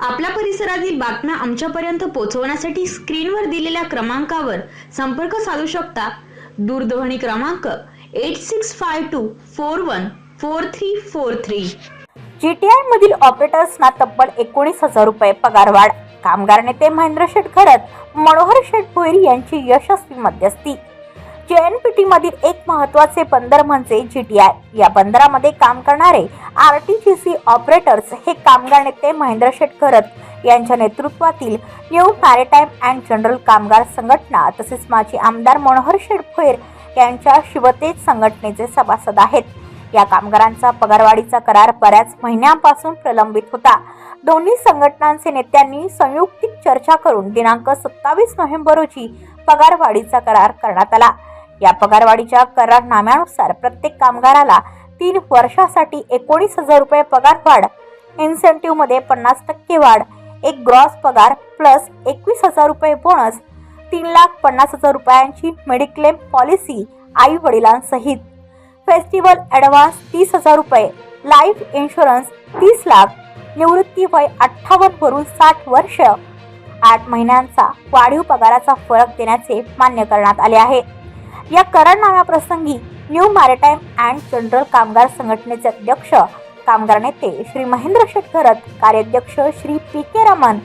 आपल्या परिसरातील बातम्या आमच्यापर्यंत पोहोचवण्यासाठी स्क्रीनवर दिलेल्या क्रमांकावर संपर्क साधू शकता. दूरध्वनी क्रमांक eight six five two four one four three four three. GTI मधील ऑपरेटर्सना तब्बल एकोणीस हजार रुपये पगारवाढ. कामगार नेते महेंद्र शेठ खरत मनोहर शेठ भोईर यांची यशस्वी मध्यस्थी. जेएनपीटी मधील एक महत्त्वाचे बंदर म्हणजे जी टी आय या बंदरामध्ये काम करणारे R T G C operators हे कामगार नेते महेंद्र शेठ यांच्या नेतृत्वातील न्यू मॅरिटाईम अँड जनरल कामगार संघटना तसेच माजी आमदार मनोहर शेडफेर यांच्या शिवतेज संघटनेचे सभासद आहेत. या कामगारांचा पगारवाढीचा करार बऱ्याच महिन्यांपासून प्रलंबित होता. दोन्ही संघटनांचे नेत्यांनी संयुक्तिक चर्चा करून दिनांक सत्तावीस नोव्हेंबर रोजी पगारवाढीचा करार करण्यात आला. या पगारवाढीच्या करारनाम्यानुसार प्रत्येक कामगाराला तीन वर्षासाठी एकोणीस हजार रुपये पगार वाढ इन्सेंटिव्हमध्ये पन्नास टक्के वाढ एक ग्रॉस पगार प्लस एकवीस हजार रुपये बोनस तीन लाख पन्नास हजार रुपयांची मेडिक्लेम पॉलिसी आई वडिलांसहित. फेस्टिवल ॲडव्हान्स तीस हजार रुपये लाईफ इन्शुरन्स तीस लाख निवृत्ती वय अठ्ठावन्न वरून साठ वर्ष. आठ महिन्यांचा वाढीव पगाराचा फरक देण्याचे मान्य करण्यात आले आहे. या करारनाम्याप्रसंगी न्यू मॅरिटाईम अँड जनरल कामगार संघटनेचे अध्यक्ष कामगार नेते श्री महेंद्र शेटकरत कार्याध्यक्ष श्री पी के रमन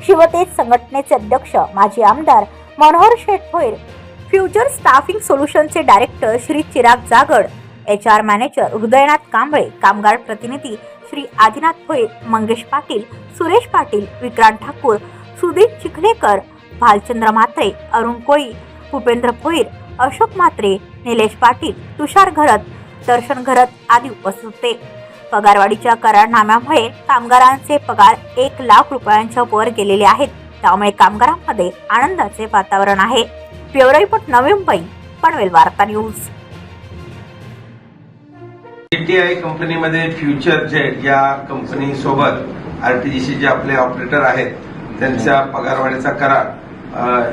शिवतेज संघटनेचे अध्यक्ष माजी आमदार Manohar Shetbhoir future staffing सोल्युशनचे director Shri Chirag Jagad H R manager Hridaynath Kamble कामगार प्रतिनिधी श्री आदिनाथ भोईर मंगेश पाटील सुरेश पाटील विक्रांत ठाकूर सुदीप चिखलेकर भालचंद्र म्हात्रे अरुण कोळी भूपेंद्र भोईर अशोक म्हात्रे निलेश पाटील तुषार घरत दर्शन घरत आदी उपस्थित होते. पगारवाढीच्या करारनाम्यामुळे कामगारांचे पगार एक लाख रुपयांच्या वर गेलेले आहेत. त्यामुळे कामगारांमध्ये आनंदाचे वातावरण आहे. ब्युरो रिपोर्ट नवी मुंबई पनवेल वार्ता न्यूज. आय कंपनीमध्ये फ्युचर जेट या कंपनी सोबत आरटीजीसी जे आपले ऑपरेटर आहेत. त्यांच्या पगारवाढीचा करार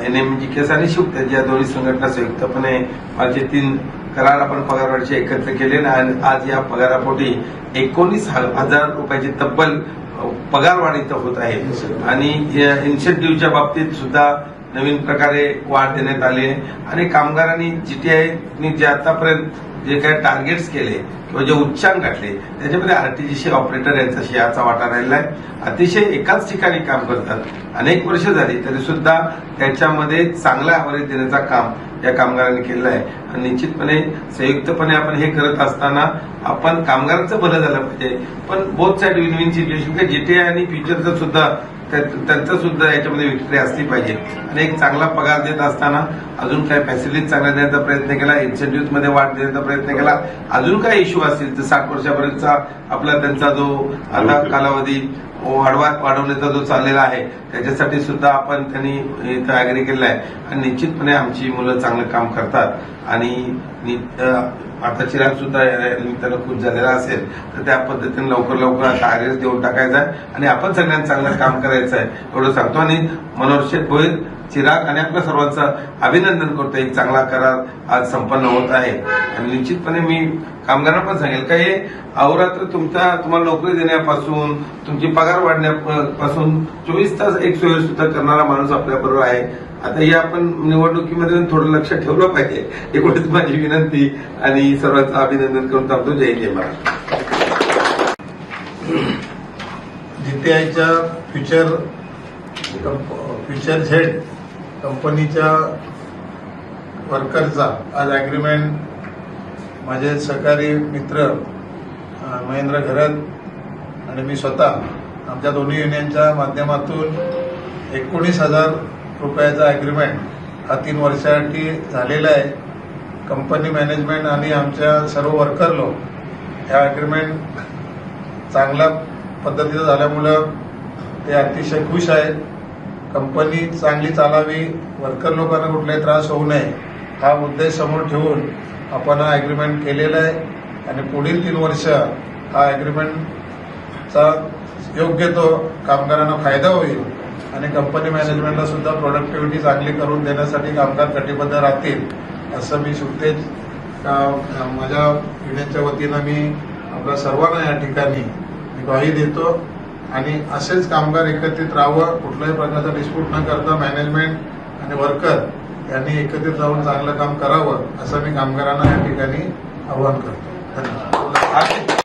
एन एम जी केस आणि शिवतेज या दोन्ही संघटना संयुक्तपणे माझे तीन करार आपण पगारवाढीचे एकत्र केले आणि आज या पगारापोटी एकोणीस हजार रुपयाची तब्बल अ, पगारवाढ इथं होत आहे आणि इन्सेंटिव्हच्या बाबतीत सुद्धा नवीन प्रकारे वाढ देण्यात आली आहे आणि कामगारांनी जीटीआयनी जे आतापर्यंत जे काही टार्गेट्स केले किंवा जे उच्चांक गाठले त्याच्यामध्ये आरटीजीसी ऑपरेटर यांचा शेअरचा वाटा राहिला आहे. अतिशय एकाच ठिकाणी काम करतात. अनेक वर्ष झाली तरी सुद्धा त्याच्यामध्ये चांगला ॲव्हरेज देण्याचा काम या कामगारांनी केलेलं आहे. आणि निश्चितपणे संयुक्तपणे आपण हे करत असताना आपण कामगारांचं भलं झालं पाहिजे. पण both side win win situation GTI आणि फ्युचरचं सुद्धा त्यांचं सुद्धा याच्यामध्ये विक्री असली पाहिजे. आणि एक चांगला पगार देत असताना अजून काय फॅसिलिटीज चांगल्या देण्याचा प्रयत्न केला इन्सेंटिव्हमध्ये वाढ देण्याचा प्रयत्न केला अजून काय इश्यू असतील तर साठ वर्षापर्यंतचा आपला त्यांचा जो आता कालावधी वाढवा वाढवण्याचा जो चाललेला आहे त्याच्यासाठी सुद्धा आपण त्यांनी इथं अॅग्री केलेला आहे. आणि निश्चितपणे आमची मुलं चांगलं काम करतात. आणि नि- आता चिराग सुद्धा या निमित्तानं खुश झालेला असेल तर त्या पद्धतीने लवकर लवकर आता आर्यस देऊन टाकायचा आहे. आणि आपण सगळ्यांनी चांगलं काम करायचं आहे एवढं सांगतो. आणि मनोहर शेठ चिराग आणि आपल्या सर्वांचं अभिनंदन करतो एक चांगला करार आज संपन्न होत आहे. आणि निश्चितपणे मी कामगारांना पण सांगेल का हे अहोरात्र तुमच्या तुम्हाला नोकरी देण्यापासून तुमची पगार वाढण्यापासून चोवीस तास एक सोय सुद्धा करणारा माणूस आपल्या बरोबर आहे. आता या आपण निवडणुकीमध्ये थोडं लक्ष ठेवलं पाहिजे. एवढीच माझी विनंती आणि सर्वांचं अभिनंदन करून थांबतो. जय जय महाराज जीटीआयच्या फ्युचर फ्युचर झेड कंपनीच्या वर्करचा आज ॲग्रीमेंट माझे सहकारी मित्र महेंद्र घरत आणि मी स्वतः आमच्या दोन्ही युनियनच्या माध्यमातून एकोणीस हजार रुपयाचा ॲग्रीमेंट हा तीन वर्षासाठी झालेला आहे. कंपनी मॅनेजमेंट आणि आमच्या सर्व वर्कर लोक ह्या ॲग्रीमेंट चांगल्या पद्धतीचं झाल्यामुळं ते अतिशय खुश आहेत कंपनी चांगली चालावी वर्कर लोकांना कुठलाही त्रास होऊ नये हा उद्देश समोर ठेवून आपण हा ॲग्रीमेंट केलेला आहे. आणि पुढील तीन वर्ष हा ॲग्रीमेंटचा योग्य तो कामगारांना फायदा होईल. आणि कंपनी मॅनेजमेंटला सुद्धा प्रोडक्टिव्हिटी चांगली करून देण्यासाठी कामगार कटिबद्ध राहतील असं मी सुटेज माझ्या युनियनच्या वतीनं मी आपल्या सर्वांना या ठिकाणी ग्वाही देतो. आणि असेच कामगार एकत्रित राहावं कुठल्याही प्रकारचा डिस्प्यूट न करता मॅनेजमेंट आणि वर्कर यांनी एकत्रित राहून चांगलं काम करावं असं मी कामगारांना या ठिकाणी आवाहन करतो. धन्यवाद.